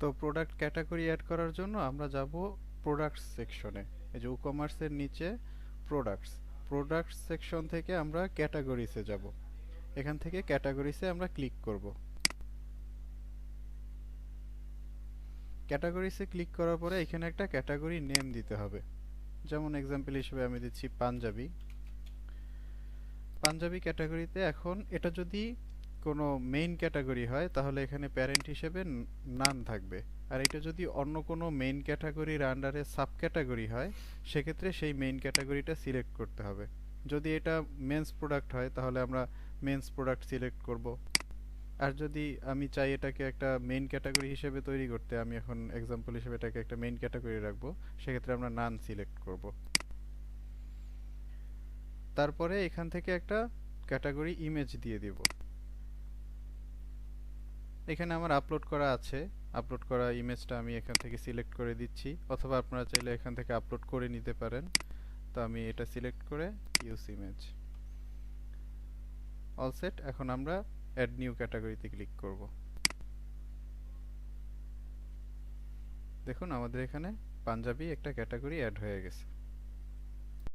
তো product category add করার জন্য আমরা যাব প্রোডাক্টস সেকশনে এই যে কমার্সের নিচে প্রোডাক্টস প্রোডাক্টস সেকশন থেকে আমরা ক্যাটাগরিসে যাব। এখান থেকে ক্যাটাগরিসে আমরা ক্লিক করব। ক্যাটাগরিসে ক্লিক করার পরে এখানে একটা ক্যাটাগরি নেম দিতে হবে। যেমন এক্সাম্পল হিসেবে আমি দিচ্ছি পাঞ্জাবি। পাঞ্জাবি ক্যাটাগরিতে এখন এটা যদি কোনো মেইন ক্যাটাগরি হয়, তাহলে এখানে প্যারেন্ট হিসেবে নান থাকবে। আর এটা যদি অন্য কোনো মেইন ক্যাটাগরির আন্ডারে সাব ক্যাটাগরি হয়, সেক্ষেত্রে সেই মেইন ক্যাটাগরিটা সিলেক্ট করতে হবে। যদি এটা মেন্স প্রোডাক্ট হয়, তাহলে আমরা মেন্স প্রোডাক্ট সিলেক্ট করব। আর যদি আমি চাই এটাকে একটা মেইন ক্যাটাগরি হিসেবে তৈরি করতে, আমি এখন এক্সাম্পল হিসেবে এটাকে একটা মেইন ক্যাটাগরি রাখব, সেক্ষেত্রে আমরা নান সিলেক্ট করব। তারপরে এখান থেকে একটা ক্যাটাগরি ইমেজ দিয়ে দিব। এখানে আমার আপলোড করা আছে। আপলোড করা ইমেজটা আমি এখান থেকে সিলেক্ট করে দিচ্ছি। অথবা আপনারা চাইলে এখান থেকে আপলোড করে নিতে পারেন। তো আমি এটা সিলেক্ট করে ইউজ ইমেজ অল সেট এখন আমরা অ্যাড নিউ ক্যাটাগরিতে ক্লিক করব। দেখুন, আমাদের এখানে পাঞ্জাবি একটা ক্যাটাগরি অ্যাড হয়ে গেছে।